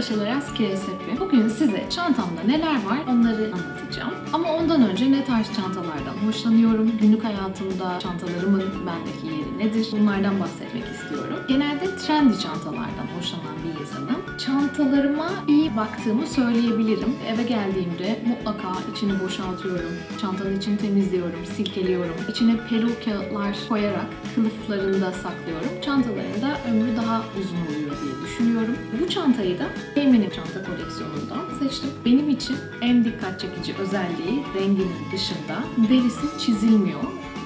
Paraşeleras Kiresepi. Bugün size çantamda neler var onları anlatacağım. Ama ondan önce ne tarz çantalardan hoşlanıyorum, günlük hayatımda çantalarımın bendeki yeri nedir bunlardan bahsetmek istiyorum. Genelde trendy çantalardan hoşlanan bir insanım. Çantalarıma iyi baktığımı söyleyebilirim. Eve geldiğimde mutlaka içini boşaltıyorum. Çantanın içini temizliyorum, silkeliyorum. İçine pelu kağıtlar koyarak kılıflarını da saklıyorum. Çantaların da ömrü daha uzun oluyor diye düşünüyorum. Çantayı da Eminim çanta koleksiyonundan seçtim. Benim için en dikkat çekici özelliği renginin dışında derisi çizilmiyor.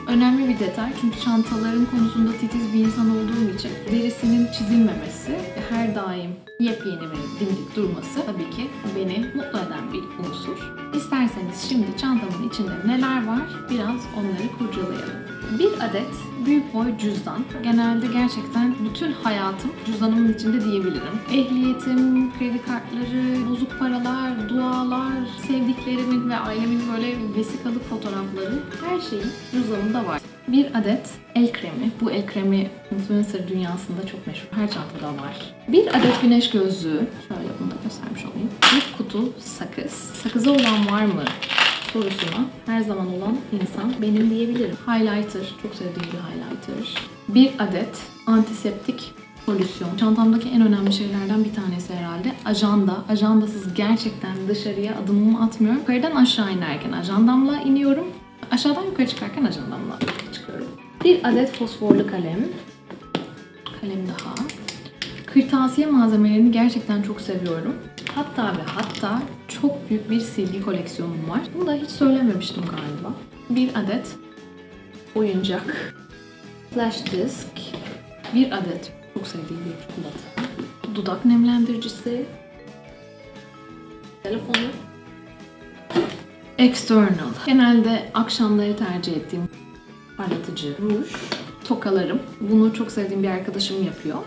Önemli bir detay çünkü çantaların konusunda titiz bir insan olduğum için derisinin çizilmemesi her daim yepyeni ve dimdik durması tabii ki beni mutlu eden bir unsur. İsterseniz şimdi çantamın içinde neler var biraz onları kurcalayalım. Bir adet büyük boy cüzdan. Genelde gerçekten bütün hayatım cüzdanımın içinde diyebilirim. Ehliyetim, kredi kartları, bozuk paralar, dualar, sevdiklerimin ve ailemin böyle vesikalık fotoğrafları her şeyin cüzdanımda var. Bir adet el kremi. Bu el kremi influencer dünyasında çok meşhur. Her çantada var. Bir adet güneş gözlüğü. Şöyle bunu da göstermiş olayım. Bir kutu sakız. Sakızı olan var mı sorusuna her zaman olan insan benim diyebilirim. Highlighter, çok sevdiğim bir highlighter. Bir adet antiseptik solüsyon. Çantamdaki en önemli şeylerden bir tanesi herhalde. Ajanda. Ajandasız gerçekten dışarıya adımımı atmıyorum. Yukarıdan aşağı inerken ajandamla iniyorum. Aşağıdan yukarı çıkarken ajandamla çıkıyorum. Bir adet fosforlu kalem. Kalem daha. Kırtasiye malzemelerini gerçekten çok seviyorum. Hatta ve hatta çok büyük bir silgi koleksiyonum var. Bunu da hiç söylememiştim galiba. Bir adet oyuncak, flash disk, bir adet çok sevdiğim bir çikolata, dudak nemlendiricisi, telefonu, external. Genelde akşamları tercih ettiğim parlatıcı ruj, tokalarım. Bunu çok sevdiğim bir arkadaşım yapıyor.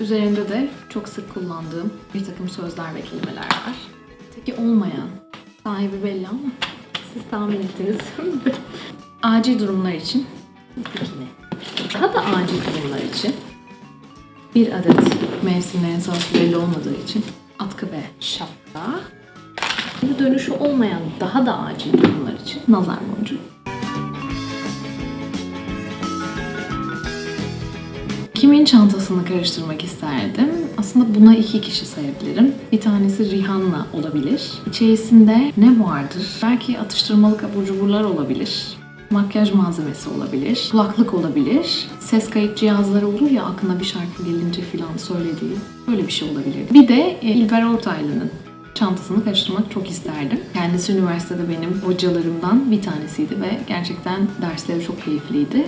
Üzerinde de çok sık kullandığım bir takım sözler ve kelimeler var. Teki olmayan, sahibi belli ama siz tahmin ettiniz. acil durumlar için. Daha da acil durumlar için bir adet mevsimlerin sırası belli olmadığı için atkı ve şapka. Bir dönüşü olmayan daha da acil durumlar için nazar boncuğu. Kimin çantasını karıştırmak isterdim? Aslında buna iki kişi sayabilirim. Bir tanesi Rihanna olabilir. İçerisinde ne vardır? Belki atıştırmalık abur cuburlar olabilir. Makyaj malzemesi olabilir. Kulaklık olabilir. Ses kayıt cihazları olur ya aklına bir şarkı gelince filan söylediği. Böyle bir şey olabilir. Bir de e, İlber Ortaylı'nın çantasını karıştırmak çok isterdim. Kendisi üniversitede benim hocalarımdan bir tanesiydi ve gerçekten dersleri çok keyifliydi.